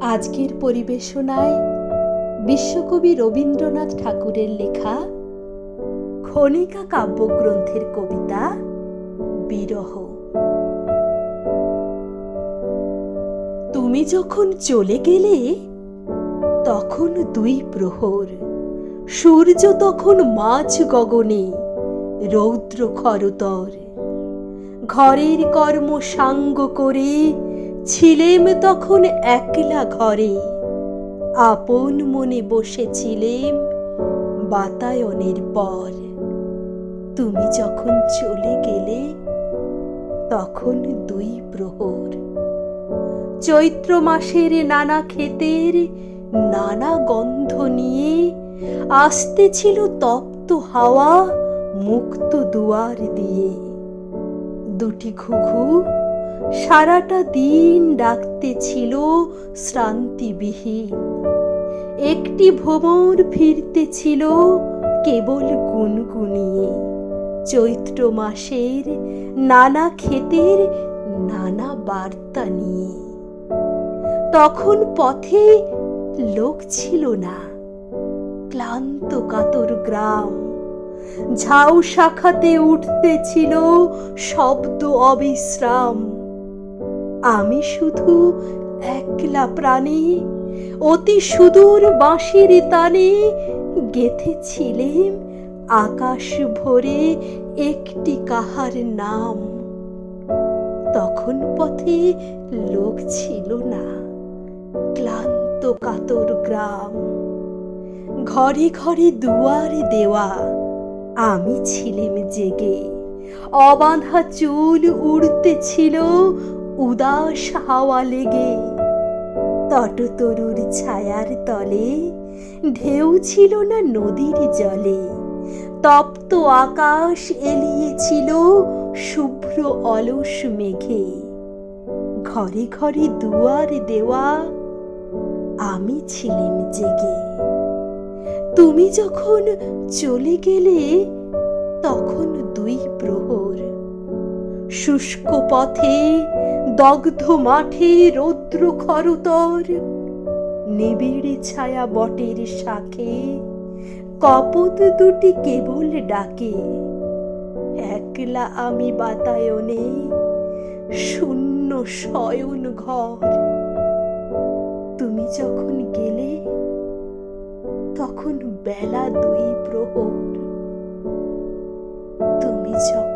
আজকের পরিবেশনায় বিশ্বকবি রবীন্দ্রনাথ ঠাকুরের লেখা খনিকা কাব্যগ্রন্থের কবিতা বিরহ। তুমি যখন চলে গেলে, তখন দুই প্রহর। সূর্য তখন মাঝ গগনে, রৌদ্র খরতর। ঘরের কর্ম সাঙ্গ করে ছিলেম তখন একলা ঘরে। আপন মনে বসেছিলেম বাতায়নের পর। তুমি যখন চলে গেলে, তখন দুই প্রহর। চৈত্র মাসের নানা ক্ষেতের নানা গন্ধ নিয়ে আসতেছিল তপ্ত হাওয়া মুক্ত দুয়ার দিয়ে। দুটি ঘুঘু সারাটা দিন ডাকতে ছিল শ্রান্তিবিহীন। একটি ভ্রমর ফিরতেছিল কেবল গুনগুনিয়ে। চৈত্র মাসের নানা ক্ষেতের নানা বার্তা নিয়ে। তখন পথে লোক ছিল না। ক্লান্ত কাতর গ্রাম। ঝাউ শাখাতে উঠতে ছিল শব্দ অবিশ্রাম। আমি শুধু একলা প্রাণে, অতি সুদূর বাঁশির তানে গেথেছিলেম আকাশ ভরে একটি কাহার নাম। তখন পথে লোক ছিল না, ক্লান্ত কাতর গ্রাম। ঘরে ঘরে দুয়ার দেওয়া, আমি ছিলেম জেগে। অবাধা চুল উড়তেছিল উদাস হাওয়া লেগে তটতরুর ছায়ার তলে ঢেউ ছিল না নদীর জলে। তপ্ত আকাশ এলিয়েছিল শুভ্র অলস মেঘে। ঘরে ঘরে দুয়ার দেওয়া আমি ছিলেম জেগে। তুমি যখন চলে গেলে তখন দুই প্রহর। শুষ্ক পথে দগ্ধ মাঠে রৌদ্র খরতর। নিবিড় ছায়া বটের শাখে কপত দুটি কেবল ডাকে। একলা আমি বাতায়নে শূন্য শয়ন ঘর। তুমি যখন গেলে, তখন বেলা দুই প্রহর। তুমি যখন